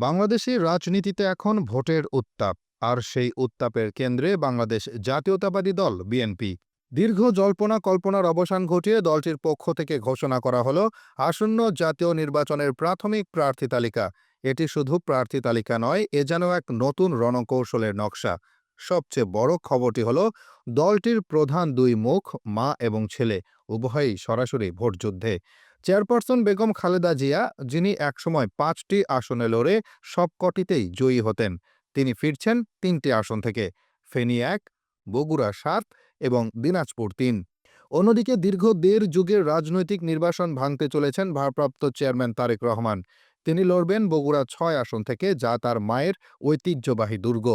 বাংলাদেশের রাজনীতিতে এখন ভোটের উত্তাপ, আর সেই উত্তাপের কেন্দ্রে বাংলাদেশ জাতীয়তাবাদী দল, বিএনপি। দীর্ঘ জল্পনা কল্পনার অবসান ঘটিয়ে দলটির পক্ষ থেকে ঘোষণা করা হল, আসন্ন জাতীয় নির্বাচনের প্রাথমিক প্রার্থী তালিকা। এটি শুধু প্রার্থী তালিকা নয়, এ যেন এক নতুন রণকৌশলের নকশা। সবচেয়ে বড় খবরটি হল, দলটির প্রধান দুই মুখ, মা এবং ছেলে, উভয়ই সরাসরি ভোটযুদ্ধে। চেয়ারপারসন বেগম খালেদা জিয়া, যিনি একসময় পাঁচটি আসনে লড়ে সবকটিতেই জয়ী হতেন। তিনি ফিরছেন তিনটি আসন থেকে ফেনী এক বগুড়া সাত এবং দিনাজপুর তিন। অন্যদিকে দীর্ঘ দেড় যুগের রাজনৈতিক নির্বাসন ভাঙতে চলেছেন ভারপ্রাপ্ত চেয়ারম্যান তারেক রহমান। তিনি লড়বেন বগুড়া ছয় আসন থেকে, যা তার মায়ের ঐতিহ্যবাহী দুর্গ।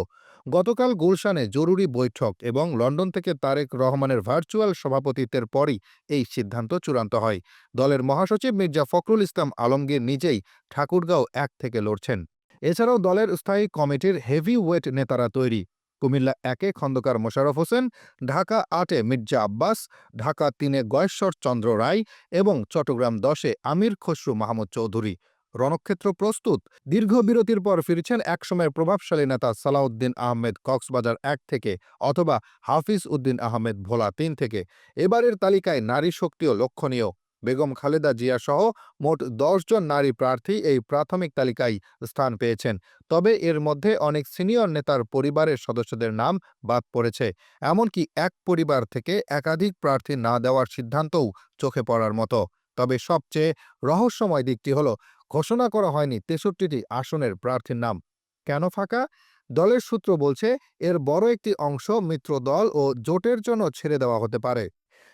গতকাল গুলশানে জরুরি বৈঠক এবং লন্ডন থেকে তারেক রহমানের ভার্চুয়াল সভাপতিত্বের পরই এই সিদ্ধান্ত চূড়ান্ত হয়। দলের মহাসচিব মির্জা ফখরুল ইসলাম আলমগীর নিজেই ঠাকুরগাঁও এক থেকে লড়ছেন। এছাড়াও দলের স্থায়ী কমিটির হেভি ওয়েট নেতারা তৈরি। কুমিল্লা একে খন্দকার মোশাররফ হোসেন, ঢাকা আটে মির্জা আব্বাস, ঢাকা তিনে গয়েশ্বর চন্দ্র রায় এবং চট্টগ্রাম দশে আমির খসরু মাহমুদ চৌধুরী। রণক্ষেত্র প্রস্তুত। দীর্ঘ বিরতির পর ফিরছেন একসময়ের প্রভাবশালী নেতা সালাউদ্দিন আহমেদ কক্সবাজার এক থেকে অথবা হাফিজ উদ্দিন আহমেদ ভোলা তিন থেকে। এবারের তালিকায় নারী শক্তিও লক্ষণীয়। বেগম খালেদা জিয়া সহ মোট জন নারী প্রার্থী এই প্রাথমিক তালিকায় স্থান পেয়েছেন। তবে এর মধ্যে অনেক সিনিয়র নেতার পরিবারের সদস্যদের নাম বাদ পড়েছে। এমনকি এক পরিবার থেকে একাধিক প্রার্থী না দেওয়ার সিদ্ধান্তও চোখে পড়ার মতো। তবে সবচেয়ে রহস্যময় দিকটি হল ঘোষণা করা হয়নি তেষট্টিটি আসনের প্রার্থীর নাম। কেন ফাঁকা? দলের সূত্র বলছে, এর বড় একটি অংশ মিত্র দল ও জোটের জন্য ছেড়ে দেওয়া হতে পারে।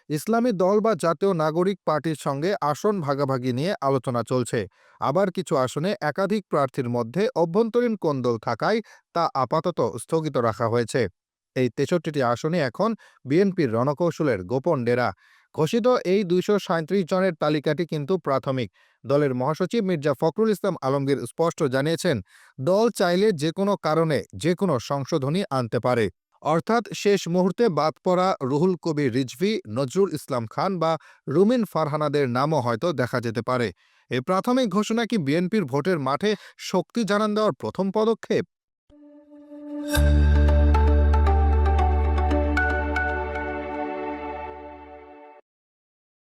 ইসলামী দল বা জাতীয় নাগরিক পার্টির সঙ্গে আসন ভাগাভাগি নিয়ে আলোচনা চলছে। আবার কিছু আসনে একাধিক প্রার্থীর মধ্যে অভ্যন্তরীণ কোন্দল থাকায় তা আপাতত স্থগিত রাখা হয়েছে। এই তেষট্টিটি আসনে এখন বিএনপির রণকৌশলের গোপন ডেরা। ঘোষিত এই দুইশো সাঁইত্রিশ জনের তালিকাটি কিন্তু প্রাথমিক। দলের মহাসচিব মির্জা ফখরুল ইসলাম আলমগীর স্পষ্ট জানিয়েছেন, দল চাইলে যে কোনো কারণে যে কোনো সংশোধনী আনতে পারে। অর্থাৎ শেষ মুহূর্তে বাদ পড়া রুহুল কবির রিজভি, নজরুল ইসলাম খান বা রুমিন ফারহানাদের নামও হয়তো দেখা যেতে পারে। এ প্রাথমিক ঘোষণা কি বিএনপির ভোটের মাঠে শক্তি জানান দেওয়ার প্রথম পদক্ষেপ?